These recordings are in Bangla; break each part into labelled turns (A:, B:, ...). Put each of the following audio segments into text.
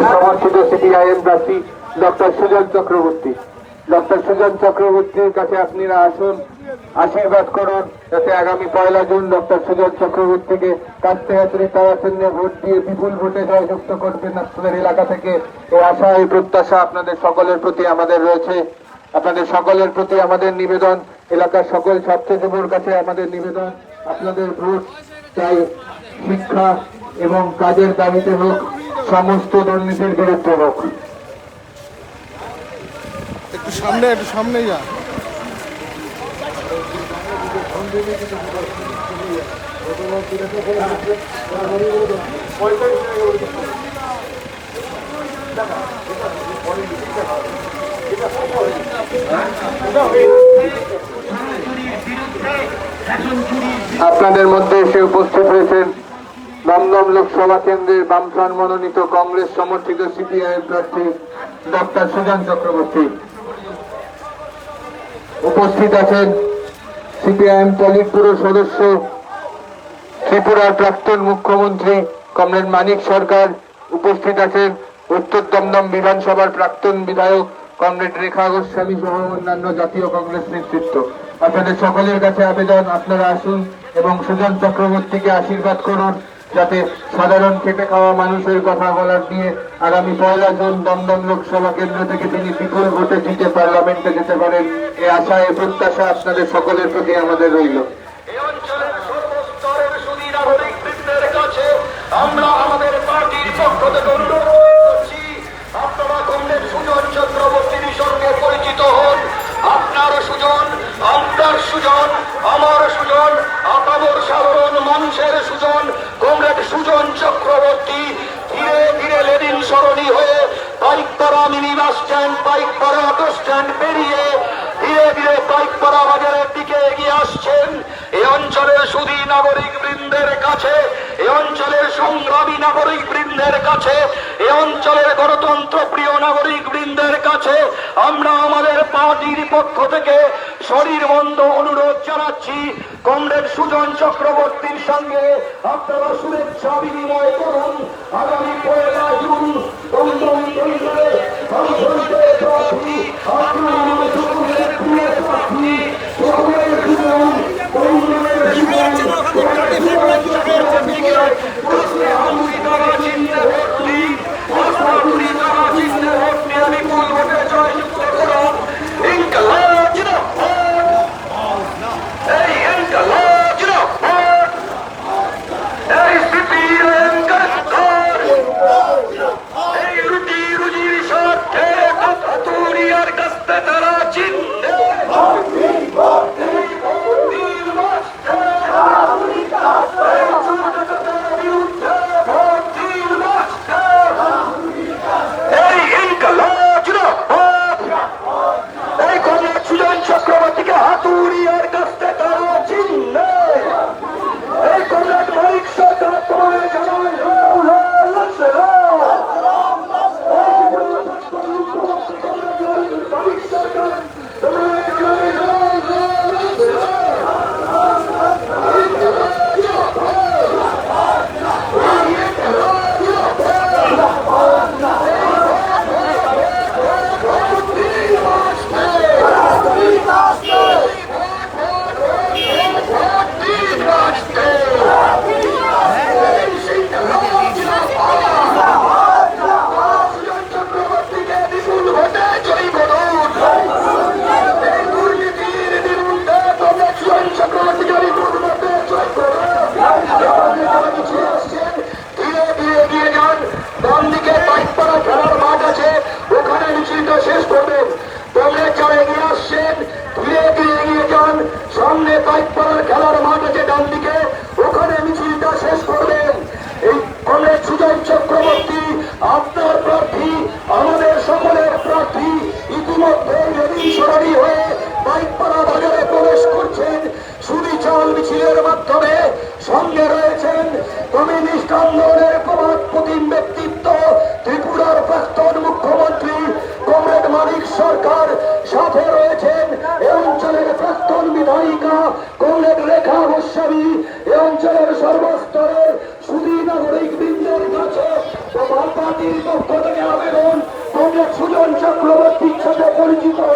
A: আপনাদের আশা, এই প্রত্যাশা আপনাদের সকলের প্রতি আমাদের রয়েছে। আপনাদের সকলের প্রতি আমাদের নিবেদন, এলাকার সকল ছাত্রযুবর কাছে আমাদের নিবেদন, আপনাদের ভোট চাই শিক্ষা এবং কাজের দাবিতে হোক। সমস্ত দুর্নীতির বিরুদ্ধে হোক
B: একটু সামনে একটু সামনে যা।
A: আপনাদের মধ্যে এসে উপস্থিত হয়েছেন দমদম লোকসভা কেন্দ্রের বামফ্রন্ট মনোনীত কংগ্রেস সমর্থিত সিপিআইএম প্রার্থী ডক্টর সুজন চক্রবর্তী। উপস্থিত আছেন সিপিআইএম পলিট সদস্য, ত্রিপুরার প্রাক্তন মুখ্যমন্ত্রী কমরেড মানিক সরকার। উপস্থিত আছেন উত্তর দমদম বিধানসভার প্রাক্তন বিধায়ক কমরেড রেখা গোস্বামী সহ অন্যান্য জাতীয় কংগ্রেস নেতৃত্ব। আপনাদের সকলের কাছে আবেদন, আপনারা আসুন এবং সুজন চক্রবর্তীকে আশীর্বাদ করুন। যাতে সাধারণ খেটে খাওয়া মানুষের কথা বলার দিয়ে আগামী পয়লা জুন দমদম লোকসভা কেন্দ্র থেকে তিনি বিপুল ভোটে জিতে পার্লামেন্টে যেতে পারেন এই আশা এই প্রত্যাশা আপনাদের সকলের প্রতি আমাদের রইল।
C: আমরা সুজন, আপনার সুজন, আমার সুজন, আপামর সাধারণ মানুষের বাইকপাড়া অটো পেরিয়ে ধীরে ধীরে বাইকপাড়া বাজারের দিকে এগিয়ে আসছেন। এই অঞ্চলের সুদী নাগরিক বৃন্দের কাছে এই অঞ্চলের সংগ্রামী নাগরিক বৃন্দের কাছে এই অঞ্চলের গণতন্ত্র প্রিয় নাগরিক বৃন্দের কাছে, আমরা আমাদের পার্টির পক্ষ থেকে শরীর বন্ধ অনুরোধ জানাচ্ছি। কমরেড সুজন চক্রবর্তীর সঙ্গে আপনারা শুভেচ্ছা বিনিময় করুন। আগামী পয়লা জুন দমদম কেন্দ্রে সংসদের প্রার্থী আপনার সকলের প্রিয় প্রার্থী সকলের জীবন দমদমের জীবন পরিচিত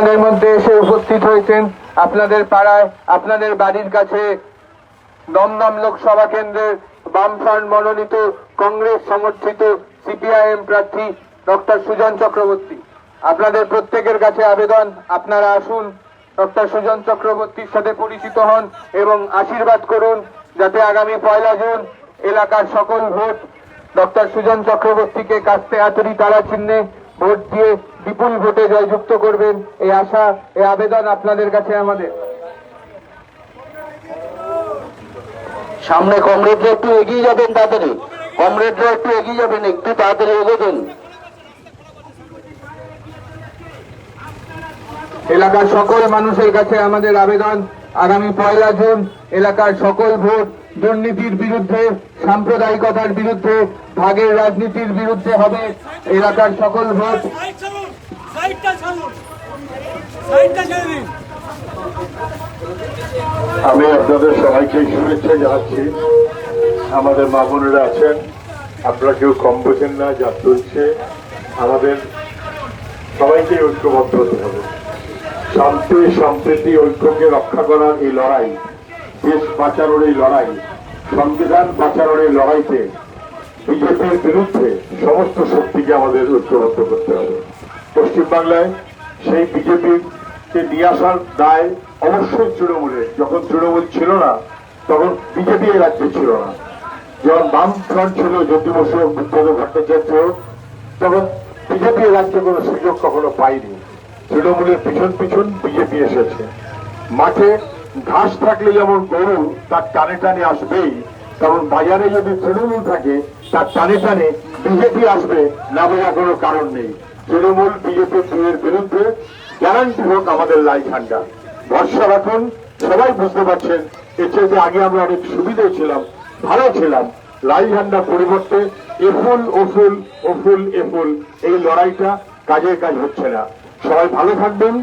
A: আপনাদের মধ্যে এসে উপস্থিত হয়েছেন। আপনাদের পাড়ায়, আপনাদের বাড়ির কাছে দমদম লোকসভা কেন্দ্রের বামফ্রন্ট মনোনীত কংগ্রেস সমর্থিত সিপিআইএম প্রার্থী ডক্টর সুজন চক্রবর্তী। আপনাদের প্রত্যেকের কাছে আবেদন, আপনারা আসুন, ডক্টর সুজন চক্রবর্তীর সাথে পরিচিত হন এবং আশীর্বাদ করুন যাতে আগামী পয়লা জুন এলাকার সকল ভোট ডক্টর সুজন চক্রবর্তীকে কাস্তে হাতুড়ি তারা চিহ্নে ভোট দিয়ে বিপুল ভোটে জয়যুক্ত করবেন এই আশা এই আবেদন আপনাদের কাছে আমাদের।
D: সামনে কমরেডরা একটু এগিয়ে যাবেন তাড়াতাড়ি। কমরেডরা একটু এগিয়ে যাবেন একটু তাড়াতাড়ি এগোবেন।
A: এলাকার সকল মানুষের কাছে আমাদের আবেদন। আগামী পয়লা জুন এলাকার সকল ভোট দুর্নীতির বিরুদ্ধে, সাম্প্রদায়িকতার বিরুদ্ধে, ভাগের রাজনীতির বিরুদ্ধে হবে এলাকার সকল ভোট।
B: আমি আপনাদের সবাইকে শুভেচ্ছা জানাচ্ছি। আমাদের মা বোনেরা আছেন, আপনারা কেউ কম বোঝেন না, যা চলছে। আমাদের সবাইকে ঐক্যবদ্ধ হতে হবে। শান্তি, সম্প্রীতি, ঐক্যকে রক্ষা করার এই লড়াই দেশ বাঁচানোর এই লড়াই, সংবিধান বাঁচানোর এই লড়াইতে বিজেপির বিরুদ্ধে সমস্ত শক্তিকে আমাদের ঐক্যবদ্ধ করতে হবে। পশ্চিমবাংলায় সেই বিজেপিকে নিয়ে আসার দায় অবশ্যই তৃণমূলের। যখন তৃণমূল ছিল না, তখন বিজেপি এই রাজ্যে ছিল না। যখন বাম ফ্রন্ট ছিল, জ্যোতি বসু বুদ্ধদেব ভট্টাচার্য, তখন বিজেপি রাজ্যে কোনো সুযোগ কখনো পায়নি। তৃণমূলের পিছন পিছন বিজেপি এসেছে। মাঠে ঘাস থাকলে যেমন গরু তার টানে টানে আসবেই, তেমন বাজারে যদি তৃণমূল থাকে, তার টানে টানে বিজেপি আসবে না বোঝা কোনো কারণ নেই। তৃণমূল, বিজেপি দুয়ের বিরুদ্ধে গ্যারান্টি হোক আমাদের লাই ঠান্ডা ভরসা রাখুন, সবাই বুঝতে পারছেন, এর যে আগে আমরা অনেক সুবিধে ছিলাম, ভালো ছিলাম। লাই ঝান্ডা পরিবর্তে এফুল, ওফুল ওফুল, এফুল, এই লড়াইটা কাজের কাজ হচ্ছে না। সবাই ভালো থাকবেন,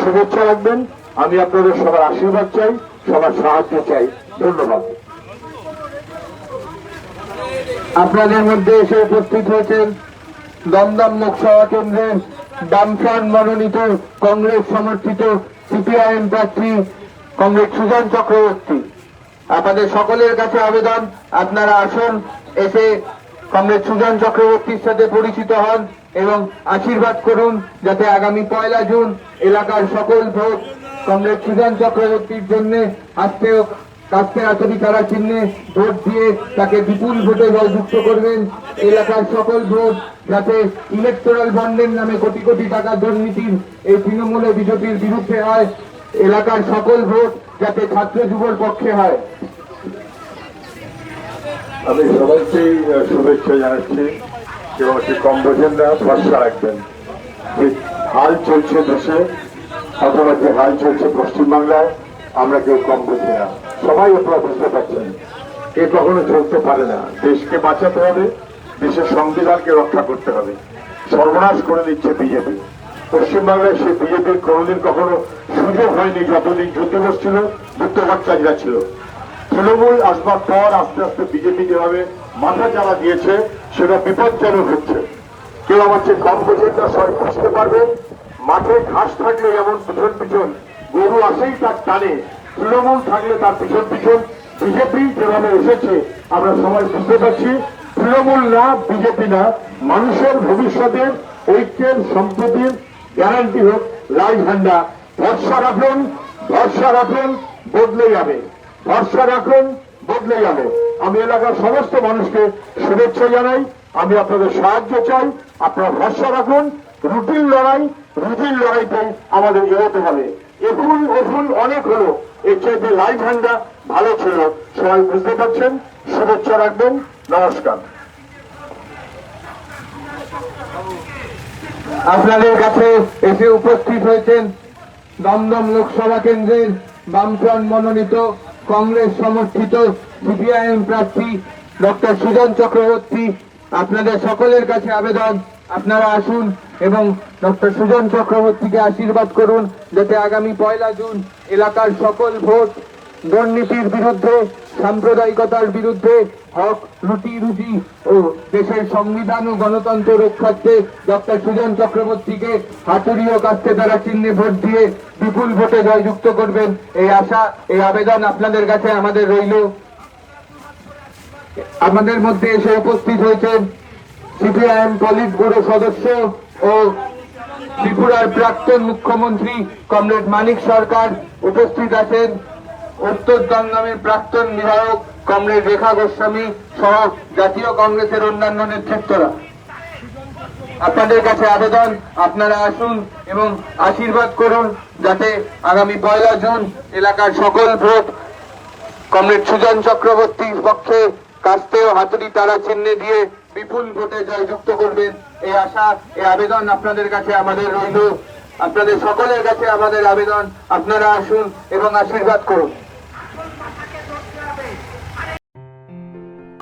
B: শুভেচ্ছা রাখবেন আমি আপনাদের সবার আশীর্বাদ চাই, সবার সাহায্য চাই। ধন্যবাদ।
A: আপনাদের মধ্যে এসে উপস্থিত হয়েছেন দমদম লোকসভা কেন্দ্রের বামফ্রন্ট মনোনীত কংগ্রেস সমর্থিত সিপিআইএম প্রার্থী কংগ্রেস সুজন চক্রবর্তী। আপনাদের সকলের কাছে আবেদন, আপনারা আসুন, এসে কংগ্রেস সুজন চক্রবর্তীর সাথে পরিচিত হন এবং আশীর্বাদ করুন, যাতে আগামী পয়লা জুন এলাকার সকল ভোট কংগ্রেস সুজন চক্রবর্তীর জন্য আসতে কাস্তে আতরি তারা চিহ্নে ভোট দিয়ে তাকে বিপুল ভোটে জয়যুক্ত করবেন। এলাকার সকল ভোট যাতে ইলেকটোরাল বন্ডের নামে কোটি কোটি টাকা দুর্নীতির এই তৃণমূলে বিজেপির বিরুদ্ধে হয়। এলাকার সকল ভোট যাতে ছাত্র যুবর পক্ষে হয়।
B: আমি সবাইকেই শুভেচ্ছা জানাচ্ছি এবং একটি কম না ভরসা রাখবেন হাল চলছে দেশে। অথবা যে হাল চলছে পশ্চিমবাংলায়, আমরা কেউ কম বুঝি না। সবাই আপনারা বুঝতে পারছেন। এ কখনো চলতে পারে না। দেশকে বাঁচাতে হবে, দেশের সংবিধানকে রক্ষা করতে হবে। সর্বনাশ করে দিচ্ছে বিজেপি। পশ্চিমবাংলায় সেই বিজেপির কোনোদিন কখনো সুযোগ হয়নি, যতদিন যুদ্ধ বসছিল ভট্টাচার্যরা ছিল। তৃণমূল আসবার পর আস্তে আস্তে বিজেপি যেভাবে মাথা চালা দিয়েছে, সেটা বিপজ্জনক হচ্ছে। কেউ আমার চেয়ে কম বোঝেন না, সবাই বুঝতে পারবেন মাঠে ঘাস থাকলে যেমন পিছন পিছন। গরু আসেই তার টানে। তৃণমূল থাকলে তার পিছন পিছন। বিজেপি যেভাবে এসেছে, আমরা সবাই বুঝতে পারছি। তৃণমূল না, বিজেপি না। মানুষের ভবিষ্যতের ঐক্যের সম্প্রীতির গ্যারান্টি হোক, লাল ঝান্ডা। ভরসা রাখুন ভরসা রাখুন, বদলে যাবে। ভরসা রাখুন, বদলে যাবে। আমি এলাকার সমস্ত মানুষকে শুভেচ্ছা জানাই। আমি আপনাদের সাহায্য চাই। আপনারা ভরসা রাখুন। রুটিন লড়াই রুটিন লড়াইতে আমাদের এগোতে হবে। এফুল এফুল অনেক হলো। এর চাইতে লাল ঝান্ডা ভালো ছিল। সবাই বুঝতে পারছেন? শুভেচ্ছা রাখবেন। নমস্কার।
A: আপনাদের কাছে এসে উপস্থিত হয়েছেন দমদম লোকসভা কেন্দ্রের বামফ্রন্ট মনোনীত কংগ্রেস সমর্থিত সিপিআইএম প্রার্থী ডক্টর সুজন চক্রবর্তী। আপনাদের সকলের কাছে আবেদন। আপনারা আসুন এবং ডক্টর সুজন চক্রবর্তীকে আশীর্বাদ করুন যাতে আগামী পয়লা জুন এলাকার সকল ভোট দুর্নীতির বিরুদ্ধে, সাম্প্রদায়িকতার বিরুদ্ধে, হক রুটি রুটি ও দেশের সংবিধান ও গণতন্ত্র রক্ষার্থে ডক্টর সুজন চক্রবর্তীকে হাতুড়ি ও কাস্তে দ্বারা চিহ্নে ভোট দিয়ে বিপুল ভোটে জয়যুক্ত করবেন। এই আশা, এই আবেদন আপনাদের কাছে আমাদের রইল। আমাদের মধ্যে এসে উপস্থিত হয়েছেন সিপিআইএম পলিট ব্যুরো সদস্য ও ত্রিপুরার প্রাক্তন মুখ্যমন্ত্রী কমরেড মানিক সরকার উপস্থিত আছেন। উত্তর দমদমের প্রাক্তন বিধায়ক কমরেড রেখা গোস্বামী সহ জাতীয় কংগ্রেসের অন্যান্য নেতৃত্বরা। আপনাদের কাছে আবেদন, আপনারা আসুন এবং আশীর্বাদ করুন যাতে আগামী পয়লা জুন এলাকার সকল ভোট কমরেড সুজন চক্রবর্তীর পক্ষে কাস্তে ও হাতুড়ি তারা চিহ্নে দিয়ে বিপুল ভোটে জয়যুক্ত করবেন। এই আশা এই আবেদন আপনাদের কাছে আমাদের রইল। আপনাদের সকলের কাছে আমাদের আবেদন। আপনারা আসুন এবং আশীর্বাদ করুন।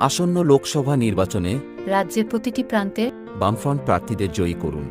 E: আসন্ন লোকসভা নির্বাচনে
F: রাজ্যের প্রতিটি প্রান্তে
E: বামফ্রন্ট প্রার্থীদের জয়ী করুন।